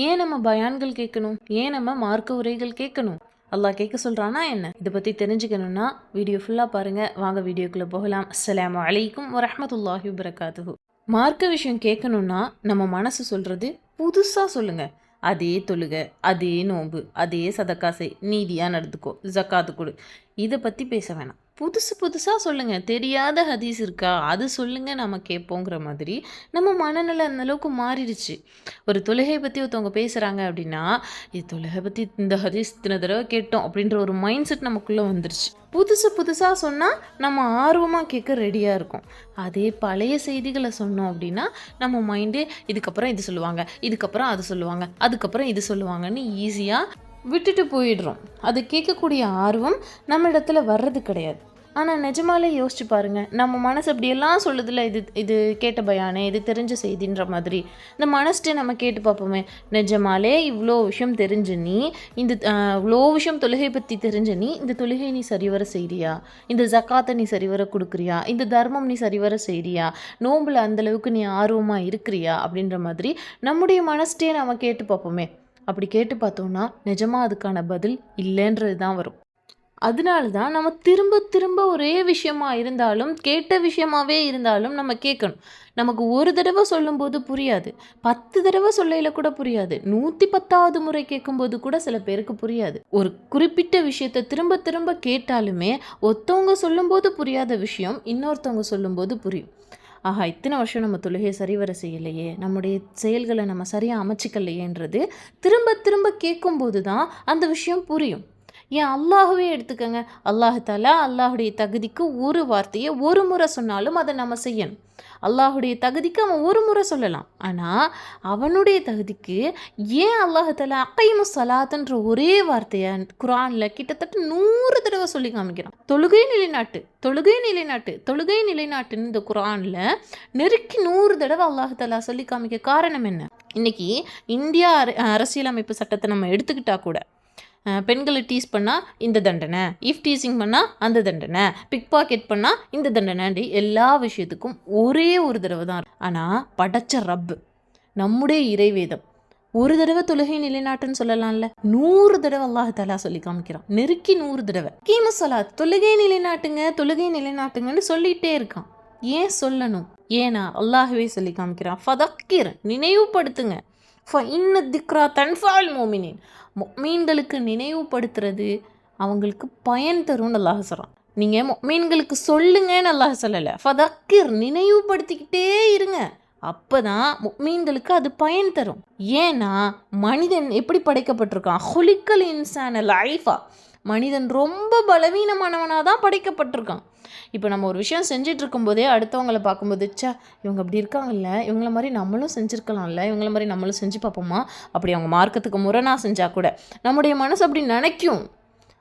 ஏன் நம்ம பயான்கள் கேட்கணும்? ஏன் நம்ம மார்க்க உரைகள் கேட்கணும்? அல்லாஹ் கேட்க சொல்கிறானா என்ன? இதை பற்றி தெரிஞ்சுக்கணும்னா வீடியோ ஃபுல்லாக பாருங்கள் வாங்க வீடியோக்குள்ளே போகலாம். அஸ்லாம் வலைக்கும் வரமத்துல்லாஹி வபரகாத்துஹு. மார்க்க விஷயம் கேட்கணுன்னா நம்ம மனசு சொல்கிறது புதுசாக சொல்லுங்கள் அதே தொழுக அதே நோன்பு அதே சதக்காசை நீதியாக நடந்துக்கோ ஜக்காத்து கொடு. இதை பற்றி பேச வேணாம். புதுசு புதுசாக சொல்லுங்கள் தெரியாத ஹதீஸ் இருக்கா? அது சொல்லுங்கள் நம்ம கேட்போங்கிற மாதிரி நம்ம மனநிலை அந்தளவுக்கு மாறிடுச்சு. ஒரு தொழுகை பற்றி ஒருத்தவங்க பேசுகிறாங்க அப்படின்னா இது தொழுகை பற்றி இந்த ஹதீஸ் இத்தனை தடவை கேட்டோம் அப்படின்ற ஒரு மைண்ட் செட் நமக்குள்ளே வந்துருச்சு. புதுசு புதுசாக சொன்னால் நம்ம ஆர்வமாக கேட்க ரெடியாக இருக்கும். அதே பழைய செய்திகளை சொன்னோம் அப்படின்னா நம்ம மைண்டே இதுக்கப்புறம் இது சொல்லுவாங்க இதுக்கப்புறம் அது சொல்லுவாங்க அதுக்கப்புறம் இது சொல்லுவாங்கன்னு ஈஸியாக விட்டுட்டு போயிடுறோம். அது கேட்கக்கூடிய ஆர்வம் நம்ம இடத்துல வர்றது கிடையாது. ஆனால் நிஜமாலே யோசிச்சு பாருங்க. நம்ம மனசு அப்படியெல்லாம் சொல்லுதில்ல இது இது கேட்ட பயானே இது தெரிஞ்ச செய்தின்ற மாதிரி. இந்த மனசுட்டு நம்ம கேட்டு பார்ப்போமே. நிஜமாலே இவ்வளோ விஷயம் தெரிஞ்ச நீ இந்த இவ்வளோ விஷயம் தொழுகை பற்றி தெரிஞ்ச நீ இந்த தொழுகை நீ சரிவர செய்கிறியா இந்த ஜக்காத்தை நீ சரிவர கொடுக்குறியா? இந்த தர்மம் நீ சரிவர செய்கிறியா நோம்பில் அந்தளவுக்கு நீ ஆர்வமாக இருக்கிறியா? அப்படின்ற மாதிரி நம்முடைய மனசுட்டே நம்ம கேட்டு பார்ப்போமே. அப்படி கேட்டு பார்த்தோம்னா நிஜமாக அதுக்கான பதில் இல்லைன்றது தான் வரும். அதனால தான் நம்ம திரும்ப திரும்ப ஒரே விஷயமா இருந்தாலும் கேட்ட விஷயமாவே இருந்தாலும் நம்ம கேட்கணும். நமக்கு ஒரு தடவை சொல்லும்போது புரியாது. பத்து தடவை சொல்லையில் கூட புரியாது. நூற்றி பத்தாவது முறை கேட்கும்போது கூட சில பேருக்கு புரியாது. ஒரு குறிப்பிட்ட விஷயத்தை திரும்ப திரும்ப கேட்டாலுமே ஒருத்தவங்க சொல்லும்போது புரியாத விஷயம் இன்னொருத்தவங்க சொல்லும்போது புரியும். ஆஹா இத்தனை வருஷம் நம்ம தொழுகையை சரிவர செய்யலையே நம்முடைய செயல்களை நம்ம சரியாக அமைச்சிக்கலையேன்றது திரும்ப திரும்ப கேட்கும்போது தான் அந்த விஷயம் புரியும். ஏன் அல்லாஹுவே எடுத்துக்கோங்க. அல்லாஹாலா அல்லாஹுடைய தகுதிக்கு ஒரு வார்த்தையை ஒரு முறை சொன்னாலும் அதை நம்ம செய்யணும். அல்லாஹுடைய தகுதிக்கு அவன் ஒரு முறை சொல்லலாம். ஆனால் அவனுடைய தகுதிக்கு ஏன் அல்லாஹ் தாலா அக்கைமு சலாத்துன்ற ஒரே வார்த்தையை குரானில் கிட்டத்தட்ட நூறு தடவை சொல்லி காமிக்கிறான். தொழுகை நிலைநாட்டு தொழுகை நிலைநாட்டு தொழுகை நிலைநாட்டுன்னு இந்த குரானில் நெருக்கி நூறு தடவை அல்லாஹாலா சொல்லி காமிக்க காரணம் என்ன? இன்னைக்கு இந்தியா அர- அரசியலமைப்பு சட்டத்தை நம்ம எடுத்துக்கிட்டா கூட பெண்களை டீஸ் பண்ணால் இந்த தண்டனை இஃப் டீசிங் பண்ணால் அந்த தண்டனை பிக் பாக்கெட் பண்ணால் இந்த தண்டனை எல்லா விஷயத்துக்கும் ஒரே ஒரு தடவை தான் ஆனால் படைச்ச ரப்பு நம்முடைய இறைவேதம் ஒரு தடவை தொழுகை நிலைநாட்டுன்னு சொல்லலாம்ல. நூறு தடவை அல்லாஹ் தலா சொல்லி காமிக்கிறான். நெருக்கி நூறு தடவை. கீம சொல்லா தொழுகை நிலைநாட்டுங்க தொழுகை நிலைநாட்டுங்கன்னு சொல்லிட்டே இருக்கான். ஏன் சொல்லணும்? ஏன்னா அல்லாஹவே சொல்லி காமிக்கிறான். ஃபதக்கிர் நினைவுபடுத்துங்க. இன்ன திக்ரா தன்ஃபால் மோமினின். மீன்களுக்கு நினைவுபடுத்துறது அவங்களுக்கு பயன் தரும்னு அல்லாஹ் சொல்கிறான் நீங்கள் மீன்களுக்கு சொல்லுங்கன்னு அல்லாஹ் சொல்லலை. ஃபதக்கிர் நினைவுபடுத்திக்கிட்டே இருங்க. அப்போ தான் மீன்களுக்கு அது பயன் தரும். ஏன்னா மனிதன் எப்படி படைக்கப்பட்டிருக்கான்? ஹொலிக்கல் இன்சான லைஃபா. மனிதன் ரொம்ப பலவீனமானவனாக தான் படைக்கப்பட்டிருக்கான். இப்போ நம்ம ஒரு விஷயம் செஞ்சுட்டு இருக்கும்போதே அடுத்தவங்கள பார்க்கும்போது சா இவங்க அப்படி இருக்காங்கல்ல? இவங்கள மாதிரி நம்மளும் செஞ்சுருக்கலாம்ல? இவங்கள மாதிரி நம்மளும் செஞ்சு பார்ப்போமா? அப்படி அவங்க மார்க்கத்துக்கு முரணாக செஞ்சால் கூட நம்முடைய மனசு அப்படி நினைக்கும்.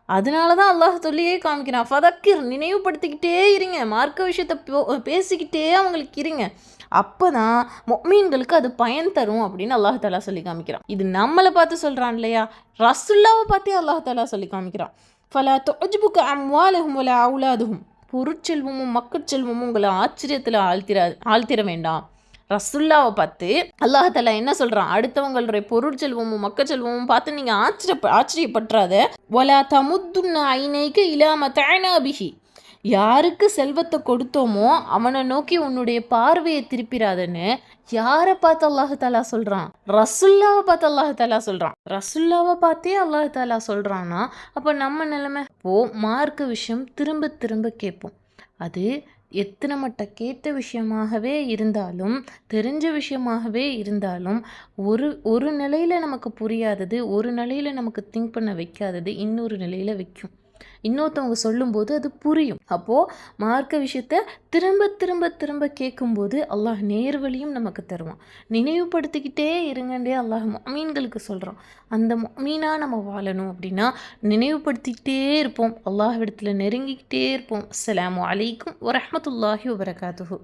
அதனால தான் அல்லாஹ் சொல்லியே காமிக்கிறான் ஃபதக்கிர் நினைவுபடுத்திக்கிட்டே இருங்க. மார்க்க விஷயத்தை போ- பேசிக்கிட்டே அவங்களுக்கு இருங்க. அப்போ தான் மொமீன்களுக்கு அது பயன் தரும் அப்படின்னு அல்லாஹ் தாலா சொல்லி காமிக்கிறான். இது நம்மளை பார்த்து சொல்கிறான் இல்லையா? ரசுல்லாவை பார்த்தே அல்லாஹ் தாலா சொல்லி காமிக்கிறான். ஃபலா தொஜ்புக்கு அம்வாலஹும் வல அவுலாதுஹும். பொருட்செல்வமும் மக்கட்செல்வமும் உங்களை ஆச்சரியத்தில் ஆழ்த்திர ஆழ்த்திர வேண்டாம். ரசுல்லாவை பார்த்து அல்லாஹ் தலா என்ன சொல்கிறான் அடுத்தவங்களுடைய பொருட்செல்வமும் மக்கச்செல்வமும் பார்த்து நீங்கள் ஆச்சரிய ஆச்சரியப்பட்டுறாத. ஒலா தமுத்துன்ன ஐநைக்கு இலாம தயனாபிஹி யாருக்கு செல்வத்தை கொடுத்தோமோ அவனை நோக்கி உன்னுடைய பார்வையை திருப்பிடாதன்னு யாரை பார்த்து அல்லாஹு தாலா சொல்கிறான் ரசுல்லாவை பார்த்து அல்லாஹ் தாலா சொல்கிறான் ரசுல்லாவை பார்த்தே அல்லாஹ் தாலா சொல்கிறான்னா அப்போ நம்ம நிலைமை? ஓ மார்க்க விஷயம் திரும்ப திரும்ப கேட்போம். அது எத்தனை மட்ட கேட்ட விஷயமாகவே இருந்தாலும் தெரிஞ்ச விஷயமாகவே இருந்தாலும் ஒரு ஒரு நிலையில் நமக்கு புரியாதது ஒரு நிலையில் நமக்கு திங்க் பண்ண வைக்காதது இன்னொரு நிலையில் வைக்கும். இன்னொருத்தவங்க சொல்லும்போது அது புரியும். அப்போது மார்க்க விஷயத்த திரும்ப திரும்ப திரும்ப கேட்கும்போது அல்லாஹ் நேர்வழியும் நமக்கு தருவான். நினைவுபடுத்திக்கிட்டே இருங்கண்டே அல்லாஹ் மீன்களுக்கு சொல்கிறோம் அந்த மீனாக நம்ம வாழணும் அப்படின்னா நினைவுபடுத்திக்கிட்டே இருப்போம். அல்லாஹ் இடத்துல நெருங்கிக்கிட்டே இருப்போம். அஸ்லாம் அலைக்கும் வரமத்துல்லாஹி வபரகாத்துஹு.